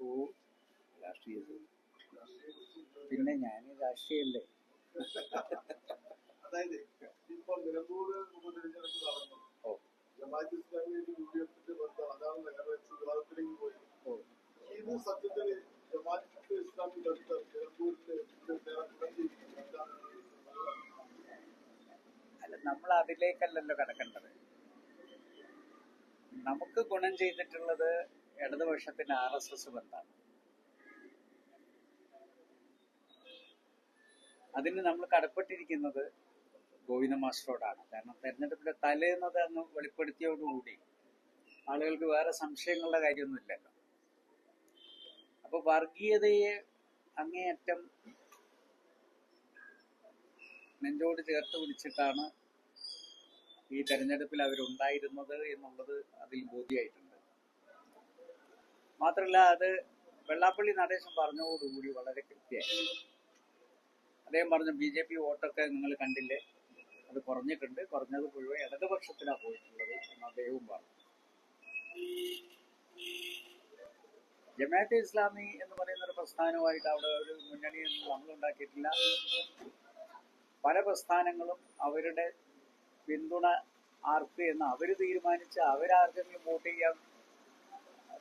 ഓ രാഷ്ട്രീയത്തിൽ പിന്നെ ഞാൻ രാഷ്ട്രീയല്ലേ. അതായത് ഇപ്പോൾ നിലമ്പൂർ ഉപതെരഞ്ഞെടുപ്പ് നടന്നു. ഓ. ജമാഅത്ത് ഇസ്ലാമി യു ഡി എഫിന്റെ ബന്ധം അതാണ് വേറെ വിവാദത്തിലേക്ക് പോയി ഇത് സത്യത്തിൽ ജമാഅത്ത് ഇസ്ലാമി ബന്ധം നിലമ്പൂരിൽ നേരെ തുടങ്ങിയിരിക്കുന്നു എന്താണ് അല്ല നമ്മൾ അതിലേക്കല്ലല്ലോ കടക്കേണ്ടത്. നമുക്ക് ഗുണം ചെയ്തിട്ടുള്ളത് ഇടതുപക്ഷത്തിന്റെ ആർ എസ് എസ് ബന്ധമാണ്. അതിന് നമ്മൾ കടപ്പെട്ടിരിക്കുന്നത് ഗോവിന്ദ മാസ്റ്ററോടാണ്. കാരണം തെരഞ്ഞെടുപ്പിന്റെ തലേന്നത് അങ്ങ് വെളിപ്പെടുത്തിയോടുകൂടി ആളുകൾക്ക് വേറെ സംശയങ്ങളുടെ കാര്യമൊന്നുമില്ലല്ലോ. അപ്പൊ വർഗീയതയെ അങ്ങേയറ്റം നെഞ്ചോട് ചേർത്ത് പിടിച്ചിട്ടാണ് ഈ തെരഞ്ഞെടുപ്പിൽ അവരുണ്ടായിരുന്നത് എന്നുള്ളത് അതിൽ ബോധ്യമായിട്ടുണ്ട് മാത്രമല്ല അത് വെള്ളാപ്പള്ളി നടേശൻ പറഞ്ഞതോടുകൂടി വളരെ കൃത്യമായി. അദ്ദേഹം പറഞ്ഞു ബി ജെ പി വോട്ടൊക്കെ നിങ്ങൾ കണ്ടില്ലേ? അത് കുറഞ്ഞിട്ടുണ്ട്. കുറഞ്ഞത് മുഴുവൻ ഇടതുപക്ഷത്തിലാണ് പോയിട്ടുള്ളത് എന്ന് അദ്ദേഹവും പറഞ്ഞു. ജമാഅത്തെ ഇസ്ലാമി എന്ന് പറയുന്ന ഒരു പ്രസ്ഥാനമായിട്ട് അവിടെ ഒരു മുന്നണി നമ്മൾ ഉണ്ടാക്കിയിട്ടില്ല. പല പ്രസ്ഥാനങ്ങളും അവരുടെ പിന്തുണ ആർക്ക് എന്ന് അവർ തീരുമാനിച്ച് അവരാർക്കെങ്കിലും വോട്ട് ചെയ്യാൻ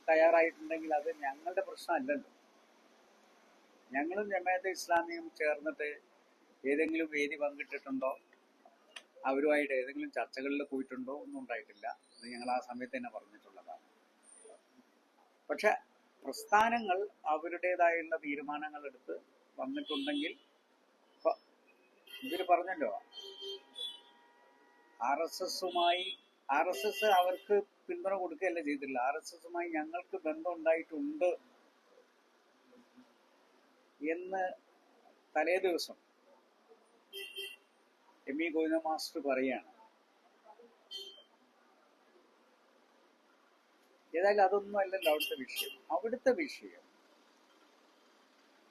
തയ്യാറായിട്ടുണ്ടെങ്കിൽ അത് ഞങ്ങളുടെ പ്രശ്നമല്ലല്ലോ. ഞങ്ങളും ജമാഅത്തെ ഇസ്ലാമിയും ചേർന്നിട്ട് ഏതെങ്കിലും വേദി പങ്കിട്ടിട്ടുണ്ടോ? അവരുമായിട്ട് ഏതെങ്കിലും ചർച്ചകളിൽ പോയിട്ടുണ്ടോ ഒന്നും ഉണ്ടായിട്ടില്ല. അത് ഞങ്ങൾ ആ സമയത്ത് തന്നെ പറഞ്ഞിട്ടുള്ളതാണ്. പക്ഷെ പ്രസ്ഥാനങ്ങൾ അവരുടേതായുള്ള തീരുമാനങ്ങൾ എടുത്ത് വന്നിട്ടുണ്ടെങ്കിൽ ഇതിൽ പറഞ്ഞല്ലോ ആർ എസ് എസുമായി ആർ എസ് എസ് അവർക്ക് പിന്തുണ കൊടുക്കുകയല്ല ചെയ്തില്ല ആർ എസ് എസുമായി ഞങ്ങൾക്ക് ബന്ധം ഉണ്ടായിട്ടുണ്ട് എന്ന് തലേ ദിവസം എം ഇ ഗോവിന്ദ മാസ്റ്റർ പറയാണ് ഏതായാലും അതൊന്നും അല്ലല്ലോ അവിടുത്തെ വിഷയം. അവിടുത്തെ വിഷയം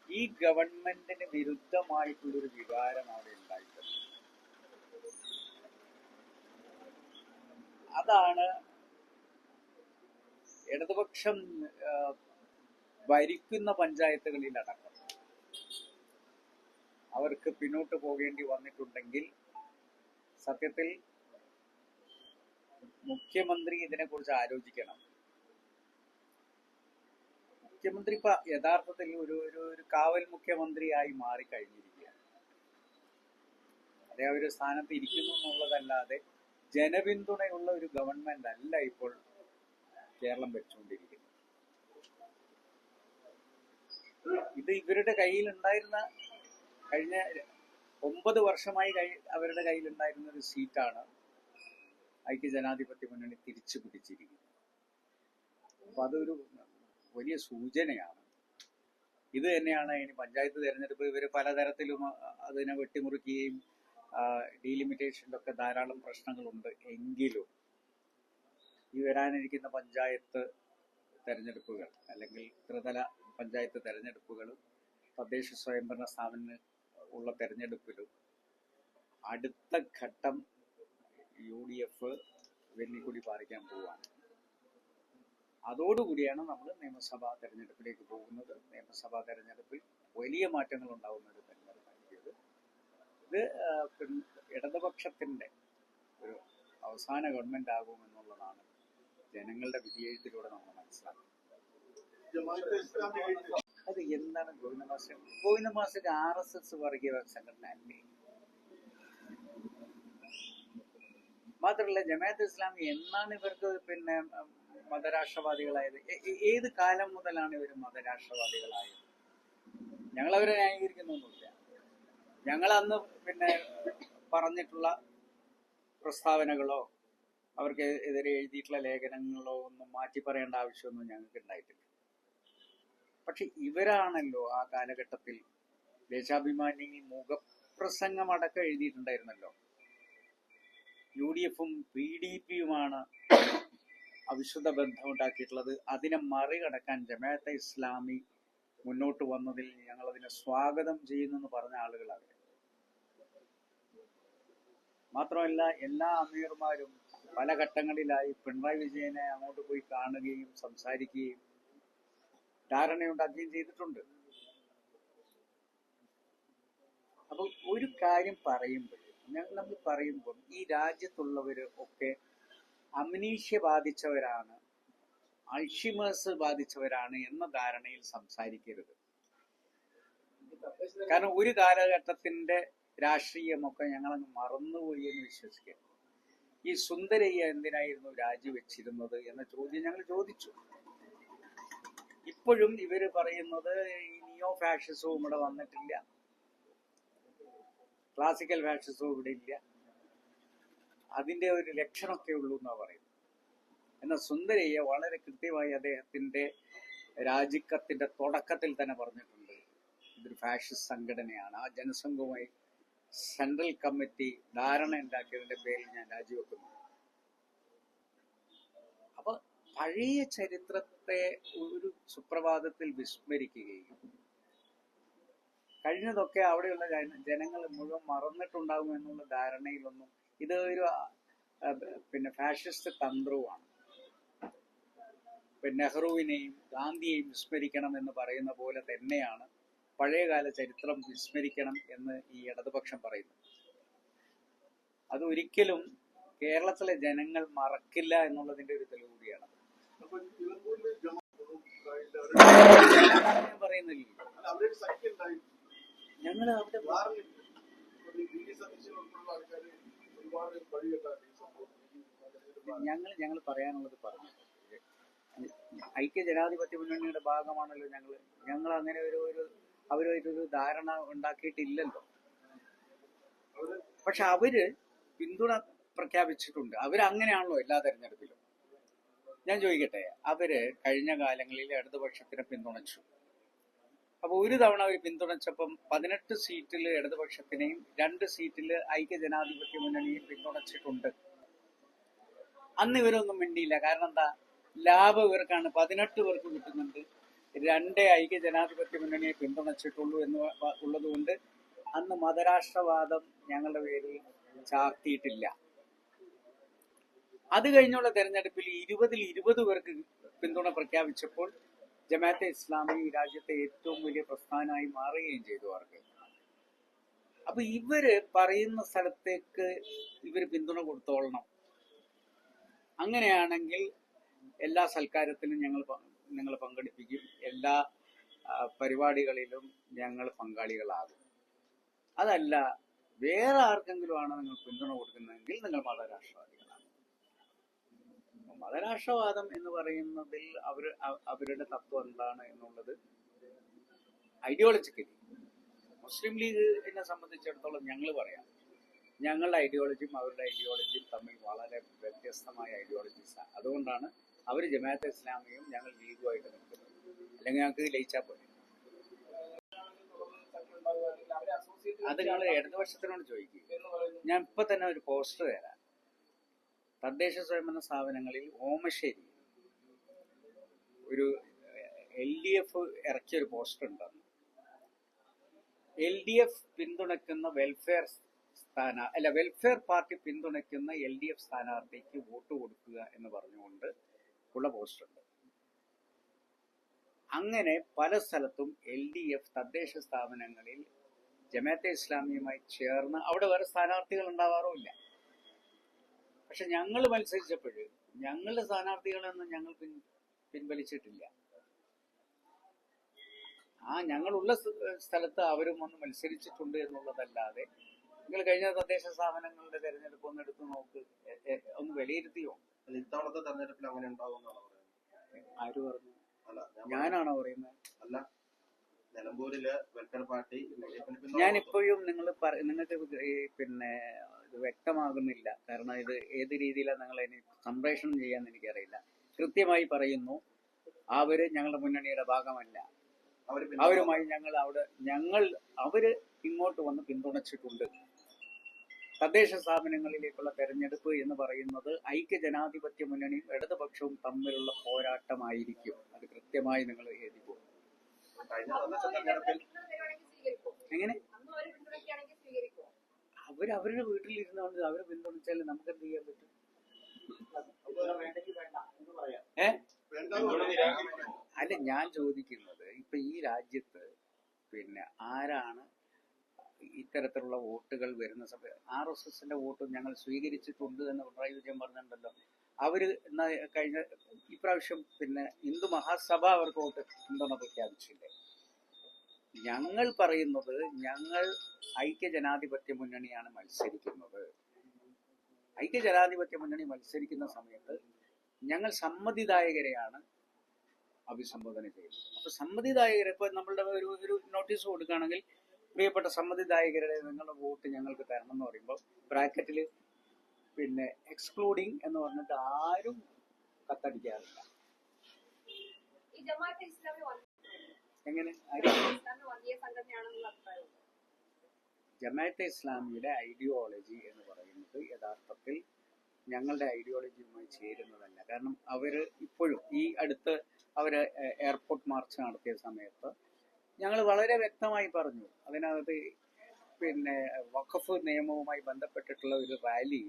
ഈ ഗവൺമെന്റിന് വിരുദ്ധമായിട്ടുള്ളൊരു വികാരം അവിടെ ഉണ്ടായിട്ടുണ്ട്. അതാണ് ഇടതുപക്ഷം ഭരിക്കുന്ന പഞ്ചായത്തുകളിലടക്കം അവർക്ക് പിന്നോട്ട് പോകേണ്ടി വന്നിട്ടുണ്ടെങ്കിൽ സത്യത്തിൽ മുഖ്യമന്ത്രി ഇതിനെക്കുറിച്ച് ആലോചിക്കണം. മുഖ്യമന്ത്രി ഇപ്പൊ യഥാർത്ഥത്തിൽ ഒരു ഒരു ഒരു കാവൽ മുഖ്യമന്ത്രിയായി മാറിക്കഴിഞ്ഞിരിക്കുകയാണ്. അദ്ദേഹം ഒരു സ്ഥാനത്ത് ഇരിക്കുന്നു എന്നുള്ളതല്ലാതെ ജനപിന്തുണയുള്ള ഒരു ഗവൺമെന്റ് അല്ല ഇപ്പോൾ കേരളം ഭരിച്ചുകൊണ്ടിരിക്കുന്നത് ഇത് ഇവരുടെ കയ്യിൽ ഉണ്ടായിരുന്ന കഴിഞ്ഞ ഒമ്പത് വർഷമായി അവരുടെ കയ്യിൽ ഉണ്ടായിരുന്ന ഒരു സീറ്റാണ് ഐക്യ ജനാധിപത്യ മുന്നണി തിരിച്ചു പിടിച്ചിരിക്കുന്നത്. അപ്പൊ അതൊരു വലിയ സൂചനയാണ്. ഇത് തന്നെയാണ് ഇനി പഞ്ചായത്ത് തെരഞ്ഞെടുപ്പ് ഇവർ പലതരത്തിലും അതിനെ വെട്ടിമുറിക്കുകയും ഡീലിമിറ്റേഷനിലൊക്കെ ധാരാളം പ്രശ്നങ്ങളുണ്ട് എങ്കിലും ഈ വരാനിരിക്കുന്ന പഞ്ചായത്ത് തെരഞ്ഞെടുപ്പുകൾ അല്ലെങ്കിൽ ത്രിതല പഞ്ചായത്ത് തെരഞ്ഞെടുപ്പുകളും തദ്ദേശ സ്വയംഭരണ സ്ഥാപന ഉള്ള തെരഞ്ഞെടുപ്പിലും അടുത്ത ഘട്ടം യു ഡി എഫ് വെല്ലിക്കുടി പാലിക്കാൻ പോവുകയാണ്. അതോടുകൂടിയാണ് നമ്മൾ നിയമസഭാ തെരഞ്ഞെടുപ്പിലേക്ക് പോകുന്നത്. നിയമസഭാ തെരഞ്ഞെടുപ്പിൽ വലിയ മാറ്റങ്ങൾ ഉണ്ടാകുന്ന ഒരു തെരഞ്ഞെടുപ്പായിരിക്കും ഇത് ഇടതുപക്ഷത്തിന്റെ ഒരു അവസാന ഗവൺമെന്റ് ആകുമെന്നുള്ളതാണ് ജനങ്ങളുടെ വിധിയെഴുത്തിലൂടെ നമ്മൾ ഇസ്ലാമി അത് എന്താണ് Govinda master Govinda master R S S വർഗീയ സംഘടന അല്ലേ? മാത്രമല്ല ജമാഅത്ത് ഇസ്ലാമി എന്നാണ് ഇവർക്ക് പിന്നെ മതരാഷ്ട്രവാദികളായത്? ഏത് കാലം മുതലാണ് ഇവർ മതരാഷ്ട്രവാദികളായത്? ഞങ്ങൾ അവരെ ന്യായീകരിക്കുന്നൊന്നുമില്ല. ഞങ്ങൾ അന്ന് പിന്നെ പറഞ്ഞിട്ടുള്ള പ്രസ്താവനകളോ അവർക്ക് എതിരെ എഴുതിയിട്ടുള്ള ലേഖനങ്ങളോ ഒന്നും മാറ്റി പറയേണ്ട ആവശ്യമൊന്നും ഞങ്ങൾക്ക് ഉണ്ടായിട്ടില്ല. പക്ഷെ ഇവരാണല്ലോ ആ കാലഘട്ടത്തിൽ ദേശാഭിമാനി മുഖപ്രസംഗം അടക്കം എഴുതിയിട്ടുണ്ടായിരുന്നല്ലോ. യു ഡി എഫും പി ഡി പിയുമാണ് അവിശുദ്ധ ബന്ധമുണ്ടാക്കിയിട്ടുള്ളത്. അതിനെ മറികടക്കാൻ ജമാഅത്തെ ഇസ്ലാമി മുന്നോട്ട് വന്നതിൽ ഞങ്ങൾ അതിനെ സ്വാഗതം ചെയ്യുന്നു എന്ന് പറഞ്ഞ അവർ മാത്രമല്ല എല്ലാ അമീർമാരും പല ഘട്ടങ്ങളിലായി പിണറായി വിജയനെ അങ്ങോട്ട് പോയി കാണുകയും സംസാരിക്കുകയും ധാരണയുണ്ടാക്കുകയും ചെയ്തിട്ടുണ്ട്. അപ്പോൾ ഒരു കാര്യം പറയുമ്പോൾ ഞങ്ങൾ നമ്മൾ പറയുമ്പോൾ ഈ രാജ്യത്തുള്ളവർ ഒക്കെ അമ്നീഷ്യ ബാധിച്ചവരാണ് അൾഷിമേഴ്സ് ബാധിച്ചവരാണ് എന്ന ധാരണയിൽ സംസാരിക്കരുത്. കാരണം ഒരു കാലഘട്ടത്തിന്റെ രാഷ്ട്രീയമൊക്കെ ഞങ്ങളങ്ങ് മറന്നുപോയി എന്ന് വിശ്വസിക്കുക ഈ സുന്ദരയ്യ എന്തിനായിരുന്നു രാജിവെച്ചിരുന്നത് എന്ന ചോദ്യം ഞങ്ങൾ ചോദിച്ചു. ഇപ്പോഴും ഇവർ പറയുന്നത് ഈ നിയോ ഫാഷിസവും ഇവിടെ വന്നിട്ടില്ല. ക്ലാസിക്കൽ ഫാഷിസവും ഇവിടെ ഇല്ല. അതിന്റെ ഒരു ലക്ഷണമൊക്കെ ഉള്ളൂ എന്നാ പറയുന്നത്. എന്നാൽ സുന്ദരയ്യ വളരെ കൃത്യമായി അദ്ദേഹത്തിന്റെ രാജിക്കത്തിന്റെ തുടക്കത്തിൽ തന്നെ പറഞ്ഞിട്ടുണ്ട്. ഇതൊരു ഫാഷിസ്റ്റ് സംഘടനയാണ്. ആ ജനസംഘവുമായി സെൻട്രൽ കമ്മിറ്റി ധാരണ ഉണ്ടാക്കിയതിന്റെ പേരിൽ ഞാൻ രാജിവെക്കുന്നു. അപ്പൊ പഴയ ചരിത്രത്തെ ഒരു സുപ്രഭാതത്തിൽ വിസ്മരിക്കുകയും കഴിഞ്ഞതൊക്കെ അവിടെയുള്ള ജനങ്ങൾ മുഴുവൻ മറന്നിട്ടുണ്ടാകും എന്നുള്ള ധാരണയിലൊന്നും ഇത് ഒരു പിന്നെ ഫാഷിസ്റ്റ് തന്ത്രവുമാണ്. നെഹ്റുവിനെയും ഗാന്ധിയെയും വിസ്മരിക്കണം എന്ന് പറയുന്ന പോലെ തന്നെയാണ് പഴയകാല ചരിത്രം വിസ്മരിക്കണം എന്ന് ഈ ഇടതുപക്ഷം പറയുന്നു. അത് ഒരിക്കലും കേരളത്തിലെ ജനങ്ങൾ മറക്കില്ല എന്നുള്ളതിന്റെ ഒരു തെളിവ് കൂടിയാണ്. പറയുന്നില്ല? ഞങ്ങൾ അവിടെ. ഞങ്ങൾ ഞങ്ങൾ പറയാനുള്ളത് പറഞ്ഞു. ഐക്യ ജനാധിപത്യ മുന്നണിയുടെ ഭാഗമാണല്ലോ ഞങ്ങൾ. ഞങ്ങൾ അങ്ങനെ ഒരു ഒരു അവരൊരു ധാരണ ഉണ്ടാക്കിയിട്ടില്ലല്ലോ. പക്ഷെ അവർ പിന്തുണ പ്രഖ്യാപിച്ചിട്ടുണ്ട്. അവരങ്ങനെയാണല്ലോ എല്ലാ തെരഞ്ഞെടുപ്പിലും. ഞാൻ ചോദിക്കട്ടെ അവർ കഴിഞ്ഞ കാലങ്ങളിൽ ഇടതുപക്ഷത്തിനെ പിന്തുണച്ചു. അപ്പൊ ഒരു തവണ അവർ പിന്തുണച്ചപ്പം പതിനെട്ട് സീറ്റിൽ ഇടതുപക്ഷത്തിനെയും രണ്ട് സീറ്റിൽ ഐക്യ ജനാധിപത്യ മുന്നണിയും പിന്തുണച്ചിട്ടുണ്ട്. അന്ന് ഇവരൊന്നും മിണ്ടിയില്ല. കാരണം എന്താ? ലാഭം ഇവർക്കാണ്. പതിനെട്ട് പേർക്ക് കിട്ടുന്നുണ്ട്. രണ്ടേ ഐക്യ ജനാധിപത്യ മുന്നണിയെ പിന്തുണച്ചിട്ടുള്ളൂ എന്ന് ഉള്ളതുകൊണ്ട് അന്ന് മതരാഷ്ട്രവാദം ഞങ്ങളുടെ പേരിൽ ചാർത്തിയിട്ടില്ല. അത് കഴിഞ്ഞുള്ള തെരഞ്ഞെടുപ്പിൽ ഇരുപതിൽ ഇരുപത് പേർക്ക് പിന്തുണ പ്രഖ്യാപിച്ചപ്പോൾ ജമാഅത്തെ ഇസ്ലാമി രാജ്യത്തെ ഏറ്റവും വലിയ പ്രസ്ഥാനമായി മാറുകയും ചെയ്തു അവർക്ക്. അപ്പൊ ഇവർ പറയുന്ന സ്ഥലത്തേക്ക് ഇവർ പിന്തുണ കൊടുത്തോളണം. അങ്ങനെയാണെങ്കിൽ എല്ലാ സൽക്കാരത്തിലും ഞങ്ങൾ നിങ്ങളെ പങ്കെടുപ്പിക്കും. എല്ലാ പരിപാടികളിലും ഞങ്ങൾ പങ്കാളികളാകും. അതല്ല വേറെ ആർക്കെങ്കിലും ആണ് നിങ്ങൾ പിന്തുണ കൊടുക്കുന്നതെങ്കിൽ നിങ്ങൾ മതരാഷ്ട്രവാദികളാണ്. മതരാഷ്ട്രവാദം എന്ന് പറയുന്നതിൽ അവർ അവരുടെ തത്വം എന്താണ് എന്നുള്ളത് ഐഡിയോളജിക്കലി മുസ്ലിം ലീഗ് എന്നെ സംബന്ധിച്ചിടത്തോളം ഞങ്ങൾ പറയാം. ഞങ്ങളുടെ ഐഡിയോളജിയും അവരുടെ ഐഡിയോളജിയും തമ്മിൽ വളരെ വ്യത്യസ്തമായ ഐഡിയോളജീസാണ് അതുകൊണ്ടാണ് അവർ ജമാഅത്തെ ഇസ്ലാമിയും ഞങ്ങൾ ലീഗുമായിട്ട് നിൽക്കുന്നത് അല്ലെങ്കിൽ ഞങ്ങൾക്ക് ലയിച്ചാൽ പോലെ അത് നിങ്ങൾ ഇടതുപക്ഷത്തിനോട് ചോദിക്കും. ഞാൻ ഇപ്പൊ തന്നെ ഒരു പോസ്റ്റർ തരാം. തദ്ദേശ സ്വയംഭരണ സ്ഥാപനങ്ങളിൽ ഓമശ്ശേരി ഒരു എൽ ഡി എഫ് ഇറക്കിയ ഒരു പോസ്റ്റർ ഉണ്ടെന്ന്. എൽ ഡി എഫ് പിന്തുണയ്ക്കുന്ന വെൽഫെയർ സ്ഥാന അല്ല വെൽഫെയർ പാർട്ടി പിന്തുണയ്ക്കുന്ന എൽ ഡി എഫ് സ്ഥാനാർത്ഥിക്ക് വോട്ട് കൊടുക്കുക എന്ന് പറഞ്ഞുകൊണ്ട് ഉള്ള പോസ്റ്റർ ഉണ്ട്. അങ്ങനെ പല സ്ഥലത്തും എൽ ഡി എഫ് തദ്ദേശ സ്ഥാപനങ്ങളിൽ ജമാഅത്തെ ഇസ്ലാമിയുമായി ചേർന്ന് അവിടെ വേറെ സ്ഥാനാർത്ഥികൾ ഉണ്ടാവാറുമില്ല. പക്ഷെ ഞങ്ങൾ മത്സരിച്ചപ്പോൾ ഞങ്ങളുടെ സ്ഥാനാർത്ഥികളൊന്നും ഞങ്ങൾ പിൻ പിൻവലിച്ചിട്ടില്ല. ആ ഞങ്ങളുള്ള സ്ഥ- സ്ഥലത്ത് അവരും ഒന്ന് മത്സരിച്ചിട്ടുണ്ട് എന്നുള്ളതല്ലാതെ നിങ്ങൾ കഴിഞ്ഞ തദ്ദേശ സ്ഥാപനങ്ങളുടെ തെരഞ്ഞെടുപ്പ് ഒന്ന് എടുത്തു നോക്ക് ഒന്ന് വിലയിരുത്തിയോ? അല്ല, ഇത്തവണത്തെ തെരഞ്ഞെടുപ്പിൽ അങ്ങനെ ഉണ്ടാവുമെന്നാണ് പറയുന്നത്? ആര് പറഞ്ഞു? അല്ല ഞാനാണോ പറയുന്നത്? അല്ല നിലമ്പൂരിൽ വെൽഫെയർ പാർട്ടി ഞാനിപ്പോഴും ഞാൻ ഇപ്പോഴും നിങ്ങൾ നിങ്ങൾക്ക് പിന്നെ ഇത് വ്യക്തമാകുന്നില്ല. കാരണം ഇത് ഏത് രീതിയിലാണ് നിങ്ങൾ അതിന് സംപ്രേഷണം ചെയ്യാന്ന് എനിക്കറിയില്ല. കൃത്യമായി പറയുന്നു അവർ ഞങ്ങളുടെ മുന്നണിയുടെ ഭാഗമല്ല. അവർ അവരുമായി ഞങ്ങൾ അവിടെ ഞങ്ങൾ അവർ ഇങ്ങോട്ട് വന്ന് പിന്തുണച്ചിട്ടുണ്ട്. തദ്ദേശ സ്ഥാപനങ്ങളിലേക്കുള്ള തെരഞ്ഞെടുപ്പ് എന്ന് പറയുന്നത് ഐക്യ ജനാധിപത്യ മുന്നണിയും ഇടതുപക്ഷവും തമ്മിലുള്ള പോരാട്ടമായിരിക്കും. അത് കൃത്യമായി നിങ്ങൾ തെരഞ്ഞെടുപ്പിൽ എങ്ങനെ? അവർ അവരുടെ വീട്ടിലിരുന്നുകൊണ്ട് അവരെ പിന്തുണച്ചാൽ നമുക്ക് എന്ത് ചെയ്യാൻ പറ്റും? ഏ? അല്ല ഞാൻ ചോദിക്കുന്നത് ഇപ്പൊ ഈ രാജ്യത്ത് പിന്നെ ആരാണ് ഇത്തരത്തിലുള്ള വോട്ടുകൾ വരുന്ന സമയത്ത് ആർ എസ് എസിന്റെ വോട്ട് ഞങ്ങൾ സ്വീകരിച്ചിട്ടുണ്ട് എന്ന് പിണറായി വിജയൻ പറഞ്ഞിട്ടുണ്ടല്ലോ. അവർ കഴിഞ്ഞ ഇപ്രാവശ്യം പിന്നെ ഹിന്ദു മഹാസഭ അവർക്ക് വോട്ട് പിന്തുണ പ്രഖ്യാപിച്ചില്ലേ? ഞങ്ങൾ പറയുന്നത് ഞങ്ങൾ ഐക്യ ജനാധിപത്യ മുന്നണിയാണ് മത്സരിക്കുന്നത്. ഐക്യ ജനാധിപത്യ മുന്നണി മത്സരിക്കുന്ന സമയത്ത് ഞങ്ങൾ സമ്മതിദായകരെയാണ് അഭിസംബോധന ചെയ്യുന്നത്. അപ്പൊ സമ്മതിദായകരെ ഇപ്പൊ നമ്മളുടെ ഒരു ഒരു നോട്ടീസ് കൊടുക്കുകയാണെങ്കിൽ പ്രിയപ്പെട്ട സമ്മതിദായകരുടെ നിങ്ങളുടെ വോട്ട് ഞങ്ങൾക്ക് തരണം എന്ന് പറയുമ്പോൾ ബ്രാക്കറ്റിൽ പിന്നെ എക്സ്ക്ലൂഡിങ് എന്ന് പറഞ്ഞിട്ട് ആരും കത്തടിക്കാറില്ല. എങ്ങനെ? ജമാഅത്തെ ഇസ്ലാമിയുടെ ഐഡിയോളജി എന്ന് പറയുന്നത് യഥാർത്ഥത്തിൽ ഞങ്ങളുടെ ഐഡിയോളജിയുമായി ചേരുന്നതല്ല. കാരണം അവർ ഇപ്പോഴും ഈ അടുത്ത് അവർ എയർപോർട്ട് മാർച്ച് നടത്തിയ സമയത്ത് ഞങ്ങൾ വളരെ വ്യക്തമായി പറഞ്ഞു. അതിനകത്ത് പിന്നെ വഖഫ് നിയമവുമായി ബന്ധപ്പെട്ടിട്ടുള്ള ഒരു റാലി.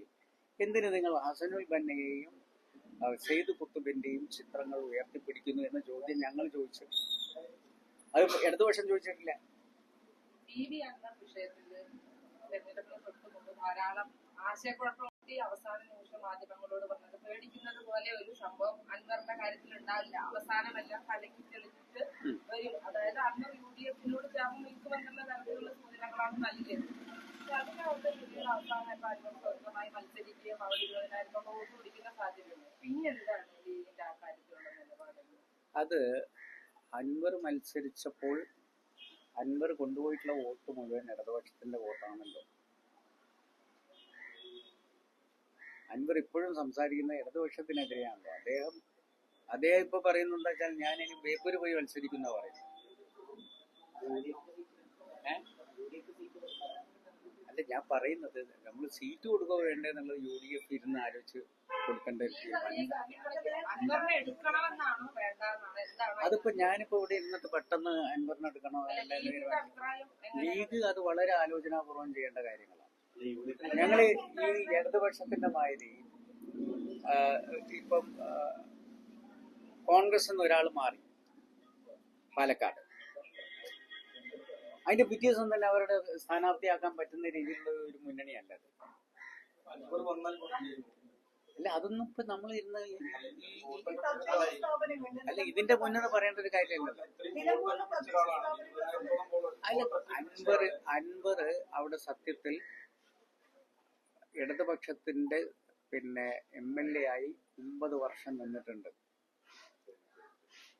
എന്തിന് നിങ്ങൾ ഹസനുൽ ബന്നയെയും സെയ്ദ് കുത്തുബിന്റെയും ചിത്രങ്ങൾ ഉയർത്തിപ്പിടിക്കുന്നു എന്ന ചോദ്യം ഞങ്ങൾ ചോദിച്ചു അത് ഇടതുപക്ഷം ചോദിച്ചിട്ടില്ല. അവസാന നിമിഷം മാധ്യമങ്ങളോട് പറഞ്ഞത് പേടിക്കുന്നത് പോലെ ഒരു സംഭവം അൻവറിന്റെ കാര്യത്തിൽ ഉണ്ടാവില്ല അവസാനമെല്ലാം കലക്കി തെളിഞ്ഞിട്ട്. വരും. അതായത് അൻവർ യു ഡി എഫിനോട് ചേർന്ന് നിൽക്കുമെന്നുള്ള തരത്തിലുള്ള സൂചനകളാണ് നൽകിയത് പക്ഷെ അതിനകത്ത് പിന്നീട് അവസാനം ഇപ്പൊ അൻവർ സ്വന്തമായി മത്സരിക്കുകയും അവർ ഇരുപതിനായിരം വോട്ട് പിടിക്കുന്ന സാധ്യതയുണ്ട് പിന്നെ എന്താണ് ഇതിന്റെ ആ കാര്യത്തിലുള്ള നിലപാടുകൾ അത് അൻവർ മത്സരിച്ചപ്പോൾ അൻവർ കൊണ്ടുപോയിട്ടുള്ള വോട്ട് മുഴുവൻ ഇടതുപക്ഷത്തിന്റെ വോട്ടാണല്ലോ. അൻവർ ഇപ്പോഴും സംസാരിക്കുന്ന ഇടതുപക്ഷത്തിനെതിരെയാണല്ലോ. അദ്ദേഹം അദ്ദേഹം ഇപ്പൊ പറയുന്നത് വെച്ചാൽ ഞാൻ ഇനി ബേപ്പൂര് പോയി മത്സരിക്കുന്ന പറയുന്നത് അല്ല ഞാൻ പറയുന്നത് നമ്മൾ സീറ്റ് കൊടുക്കുക വേണ്ടേ വേണ്ടെന്നുള്ളത് യു ഡി എഫ് ഇരുന്ന് ആലോചിച്ച് കൊടുക്കേണ്ട ഒരു തീരുമാനം. അതിപ്പോ ഞാനിപ്പോ ഇവിടെ ഇരുന്നിട്ട് പെട്ടെന്ന് അൻവറിനെ എടുക്കണോ? ലീഗ് അത് വളരെ ആലോചനാപൂർവം ചെയ്യേണ്ട കാര്യങ്ങളാണ്. ഞങ്ങൾ ഈ ഇടതുപക്ഷത്തിന്റെ മാതിരി ഇപ്പം കോൺഗ്രസ് എന്ന ഒരാൾ മാറി. പാലക്കാട്. അതിന്റെ പിറ്റേ ദിവസം തന്നെ അവരുടെ സ്ഥാനാർത്ഥിയാക്കാൻ പറ്റുന്ന രീതിയിലുള്ള ഒരു മുന്നണിയല്ല അല്ല അതൊന്നും ഇപ്പൊ നമ്മൾ ഇരുന്ന് അല്ല ഇതിന്റെ മുന്നെന്ന് പറയേണ്ട ഒരു കാര്യമല്ലല്ലോ. അല്ല അൻപർ അൻവർ അവിടെ സത്യത്തിൽ ഇടതുപക്ഷത്തിന്റെ പിന്നെ എം എൽ എ ആയി ഒമ്പത് വർഷം നിന്നിട്ടുണ്ട്.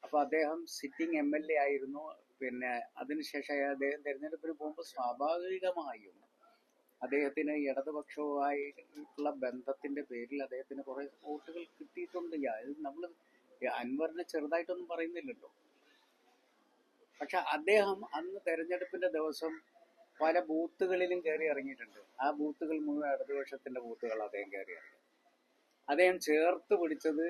അപ്പൊ അദ്ദേഹം സിറ്റിംഗ് എം എൽ എ ആയിരുന്നു. പിന്നെ അതിനുശേഷം അദ്ദേഹം തിരഞ്ഞെടുപ്പിന് പോകുമ്പോൾ സ്വാഭാവികമായും അദ്ദേഹത്തിന് ഇടതുപക്ഷവുമായിട്ടുള്ള ബന്ധത്തിന്റെ പേരിൽ അദ്ദേഹത്തിന് കുറെ വോട്ടുകൾ കിട്ടിയിട്ടുണ്ട്. നമ്മൾ അൻവറിനെ ചെറുതായിട്ടൊന്നും പറയുന്നില്ലല്ലോ. പക്ഷെ അദ്ദേഹം അന്ന് തെരഞ്ഞെടുപ്പിന്റെ ദിവസം പല ബൂത്തുകളിലും കയറി ഇറങ്ങിയിട്ടുണ്ട്. ആ ബൂത്തുകൾ മുഴുവൻ ഇടതുപക്ഷത്തിന്റെ ബൂത്തുകൾ അദ്ദേഹം കയറി ഇറങ്ങി അദ്ദേഹം ചേർത്ത് പിടിച്ചത്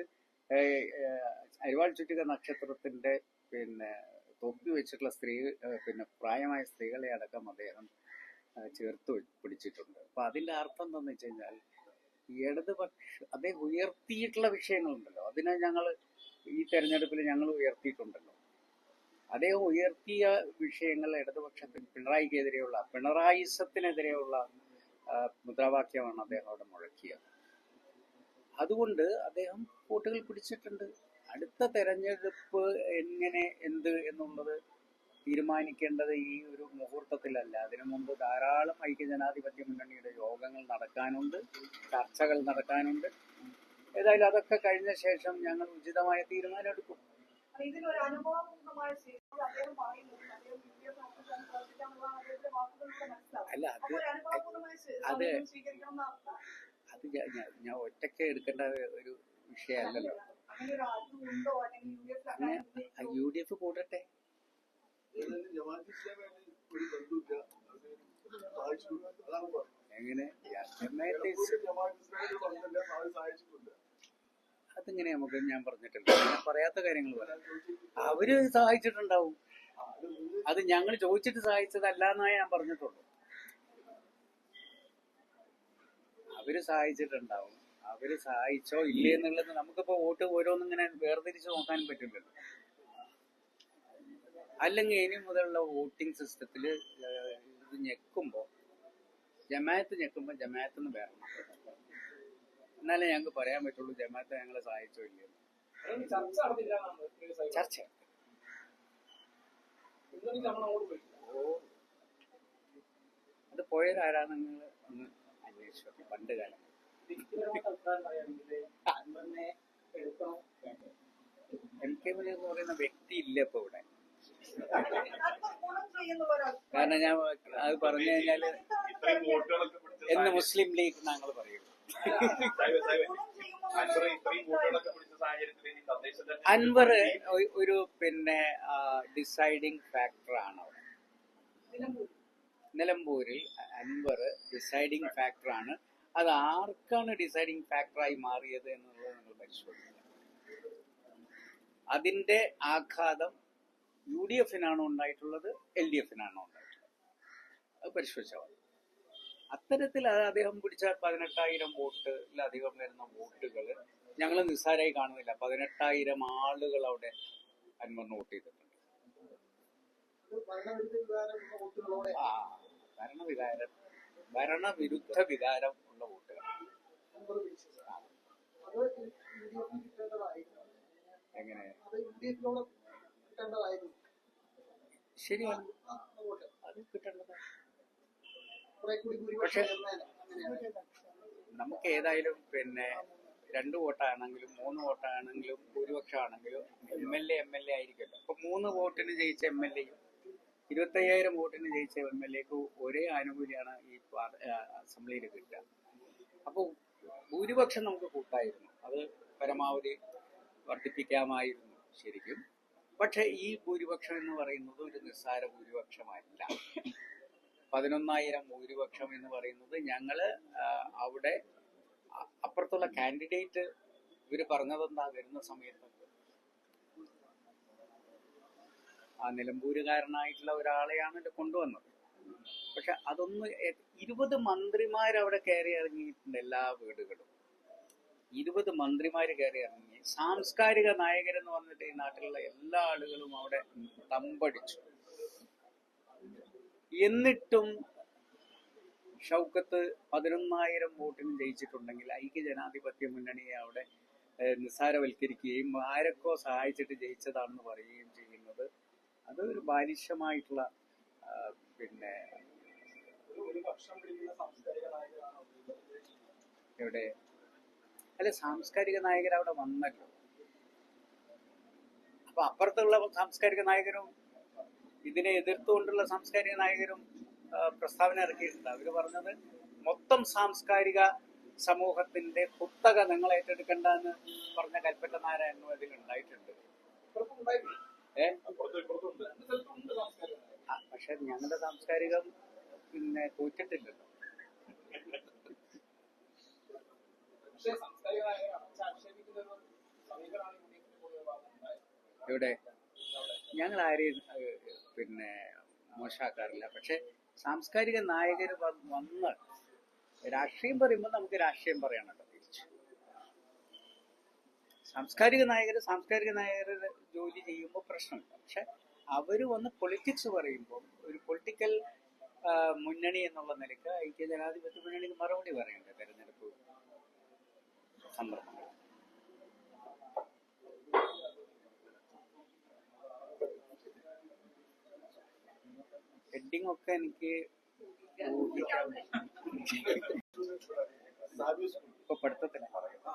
അരിവാൾ ചുറ്റിക നക്ഷത്രത്തിന്റെ പിന്നെ തൊപ്പി വെച്ചിട്ടുള്ള സ്ത്രീ പിന്നെ പ്രായമായ സ്ത്രീകളെ അടക്കം അദ്ദേഹം ചേർത്ത് പിടിച്ചിട്ടുണ്ട്. അപ്പൊ അതിന്റെ അർത്ഥം എന്താന്ന് വെച്ച് കഴിഞ്ഞാൽ ഇടതുപക്ഷ അദ്ദേഹം ഉയർത്തിയിട്ടുള്ള വിഷയങ്ങളുണ്ടല്ലോ. അതിനെ ഞങ്ങൾ ഈ തെരഞ്ഞെടുപ്പിൽ ഞങ്ങൾ ഉയർത്തിയിട്ടുണ്ടല്ലോ. അദ്ദേഹം ഉയർത്തിയ വിഷയങ്ങൾ ഇടതുപക്ഷത്തിന് പിണറായിക്കെതിരെയുള്ള പിണറായിസത്തിനെതിരെയുള്ള മുദ്രാവാക്യമാണ് അദ്ദേഹം അവിടെ മുഴക്കിയത്. അതുകൊണ്ട് അദ്ദേഹം വോട്ടുകൾ പിടിച്ചിട്ടുണ്ട്. അടുത്ത തെരഞ്ഞെടുപ്പ് എങ്ങനെ എന്ത് എന്നുള്ളത് തീരുമാനിക്കേണ്ടത് ഈ ഒരു മുഹൂർത്തത്തിലല്ല. അതിനു മുമ്പ് ധാരാളം ഐക്യജനാധിപത്യ മുന്നണിയുടെ യോഗങ്ങൾ നടക്കാനുണ്ട് ചർച്ചകൾ നടക്കാനുണ്ട്. ഏതായാലും അതൊക്കെ കഴിഞ്ഞ ശേഷം ഞങ്ങൾ ഉചിതമായ തീരുമാനം എടുക്കും. ഇതിലൊരു അനുഭവപൂർണമായ ശേഷി അദ്ദേഹം പറയുന്നത് അദ്ദേഹം വിദ്യാഭ്യാസ ഓഫീസറാണ് പ്രവർത്തിക്കാനുള്ള അദ്ദേഹത്തിന്റെ വാക്കുകളിലൂടെ അല്ല അത് അത്. അത് ഞാൻ- ഒറ്റയ്ക്ക് എടുക്കേണ്ട ഒരു വിഷയമല്ലല്ലോ. അങ്ങനെ യു ഡി എഫ് കൂടട്ടെ. എങ്ങനെ? അതിങ്ങനെ നമുക്ക് ഞാൻ പറഞ്ഞിട്ടില്ല. ഞാൻ പറയാത്ത കാര്യങ്ങൾ പറയാം. അവർ സഹായിച്ചിട്ടുണ്ടാവും. അത് ഞങ്ങൾ ചോദിച്ചിട്ട് സഹായിച്ചതല്ല എന്നാ ഞാൻ പറഞ്ഞിട്ടുള്ളൂ. അവർ സഹായിച്ചിട്ടുണ്ടാവും. അവർ സഹായിച്ചോ ഇല്ലേ എന്നുള്ളത് നമുക്കിപ്പോ വോട്ട് ഓരോന്നിങ്ങനെ വേർതിരിച്ചു നോക്കാൻ പറ്റില്ലല്ലോ. അല്ലെങ്കിൽ ഇനി മുതലുള്ള വോട്ടിംഗ് സിസ്റ്റത്തിൽ ഇത് ഞെക്കുമ്പോൾ ജമാഅത്ത് ഞെക്കുമ്പോൾ ജമാഅത്ത് നിന്ന് വേറെ എന്നാലേ ഞങ്ങൾക്ക് പറയാൻ പറ്റുള്ളൂ ജമാഅത്ത് ഞങ്ങളെ സഹായിച്ചോ ഇല്ലയോ അതിന് ചർച്ച അത് പോയതാരാ നിങ്ങൾ ഒന്ന് നോക്കി പണ്ട് കാലം? എം കെ മണി എന്ന് പറയുന്ന വ്യക്തി ഇല്ല ഇപ്പൊ ഇവിടെ. കാരണം ഞാൻ അത് പറഞ്ഞു കഴിഞ്ഞാൽ എന്ന് മുസ്ലിം ലീഗ് ഞങ്ങൾ പറയുള്ളൂ അൻവർ വോട്ടുകളൊക്കെ പിടിച്ച സാഹചര്യത്തിൽ ഇനി തദ്ദേശ അൻവർ ഒരു പിന്നെ ഡിസൈഡിങ് ഫാക്ടറാണ് അവിടെ നിലമ്പൂരിൽ അൻവർ ഡിസൈഡിങ് ഫാക്ടറാണ്. അത് ആർക്കാണ് ഡിസൈഡിങ് ഫാക്ടറായി മാറിയത് എന്നുള്ളത് നമ്മൾ പരിശോധിക്കുക അതിന്റെ ആഘാതം യു ഡി എഫിനാണോ ഉണ്ടായിട്ടുള്ളത് എൽ ഡി എഫിനാണോ ഉണ്ടായിട്ടുള്ളത്? അത് പരിശോധിച്ചാൽ മതി. അത്തരത്തിൽ അത് അദ്ദേഹം പിടിച്ച പതിനെട്ടായിരം വോട്ടിലധികം വരുന്ന വോട്ടുകൾ ഞങ്ങൾ നിസ്സാരമായി കാണുന്നില്ല. പതിനെട്ടായിരം ആളുകൾ അവിടെ അൻവറിന് വോട്ട് ചെയ്തിട്ടുണ്ട്. ആ ഭരണവികാരം ഭരണവിരുദ്ധ വികാരം ഉള്ള വോട്ടുകൾ എങ്ങനെ? ശരിയാണ് അത് കിട്ടേണ്ടതാണ് പക്ഷേ. നമുക്ക് ഏതായാലും പിന്നെ രണ്ട് വോട്ടാണെങ്കിലും മൂന്ന് വോട്ടാണെങ്കിലും ഭൂരിപക്ഷം ആണെങ്കിലും M L A M L A ആയിരിക്കുമല്ലോ. അപ്പൊ മൂന്ന് വോട്ടിന് ജയിച്ച എം എൽ എയും ഇരുപത്തയ്യായിരം വോട്ടിന് ജയിച്ച എം എൽ എക്ക് ഒരേ ആനുകൂല്യമാണ് ഈ അസംബ്ലിയിൽ കിട്ടുക. അപ്പോൾ ഭൂരിപക്ഷം നമുക്ക് കൂട്ടായിരുന്നു. അത് പരമാവധി വർദ്ധിപ്പിക്കാമായിരുന്നു ശരിക്കും. പക്ഷേ ഈ ഭൂരിപക്ഷം എന്ന് പറയുന്നത് ഒരു നിസ്സാര ഭൂരിപക്ഷമല്ല. പതിനൊന്നായിരം ഭൂരിപക്ഷം എന്ന് പറയുന്നത് ഞങ്ങൾ അവിടെ അപ്പുറത്തുള്ള കാൻഡിഡേറ്റ് ഇവർ പറഞ്ഞതെന്താ വരുന്ന സമയത്ത് ആ നിലമ്പൂരുകാരനായിട്ടുള്ള ഒരാളെയാണ് ഇത് കൊണ്ടുവന്നത്. പക്ഷെ അതൊന്ന് ഇരുപത് മന്ത്രിമാർ അവിടെ കയറി ഇറങ്ങിയിട്ടുണ്ട് എല്ലാ വീടുകളും. ഇരുപത് മന്ത്രിമാര് കയറി ഇറങ്ങി സാംസ്കാരിക നായകരെന്ന് പറഞ്ഞിട്ട് ഈ നാട്ടിലുള്ള എല്ലാ ആളുകളും അവിടെ തമ്പടിച്ചു. എന്നിട്ടും ഷൗക്കത്ത് പതിനൊന്നായിരം വോട്ടിന് ജയിച്ചിട്ടുണ്ടെങ്കിൽ ഐക്യ ജനാധിപത്യ മുന്നണിയെ അവിടെ നിസ്സാരവൽക്കരിക്കുകയും ആരൊക്കെ സഹായിച്ചിട്ട് ജയിച്ചതാണെന്ന് പറയുകയും ചെയ്യുന്നത് അത് ഒരു ബാലിഷ്യമായിട്ടുള്ള പിന്നെ എവിടെ? അല്ല സാംസ്കാരിക നായകർ അവിടെ വന്നല്ലോ. അപ്പൊ അപ്പുറത്തുള്ള സാംസ്കാരിക നായകരും ഇതിനെ എതിർത്തുകൊണ്ടുള്ള സാംസ്കാരിക നായകരും പ്രസ്താവന ഇറക്കിയിട്ടുണ്ട്. അവർ പറഞ്ഞത് മൊത്തം സാംസ്കാരിക സമൂഹത്തിന്റെ കുത്തക നിങ്ങൾ ഏറ്റെടുക്കണ്ട എന്ന് പറഞ്ഞ കൽപ്പറ്റ നാരായണനും അതിൽ ഉണ്ടായിട്ടുണ്ട് പക്ഷെ ഞങ്ങളുടെ സാംസ്കാരികം പിന്നെ ഭാഗത്തുണ്ടായത് ഇവിടെ ഞങ്ങൾ ആരെയും പിന്നെ മോശമാക്കാറില്ല. പക്ഷെ സാംസ്കാരിക നായകർ വന്ന് രാഷ്ട്രീയം പറയുമ്പോൾ നമുക്ക് രാഷ്ട്രീയം പറയണല്ലോ. സാംസ്കാരിക നായകർ സാംസ്കാരിക നായകരുടെ ജോലി ചെയ്യുമ്പോൾ പ്രശ്നമുണ്ട്. പക്ഷെ അവർ വന്ന് പൊളിറ്റിക്സ് പറയുമ്പോൾ ഒരു പൊളിറ്റിക്കൽ മുന്നണി എന്നുള്ള നിലയ്ക്ക് ഐക്യ ജനാധിപത്യ മുന്നണിക്ക് മറുപടി പറയണ്ടേ തെരഞ്ഞെടുപ്പ് സന്ദർഭങ്ങൾ ഹെഡിങ് ഒക്കെ എനിക്ക് ഇപ്പൊ പഠിത്തത്തിന് പറയുന്നത്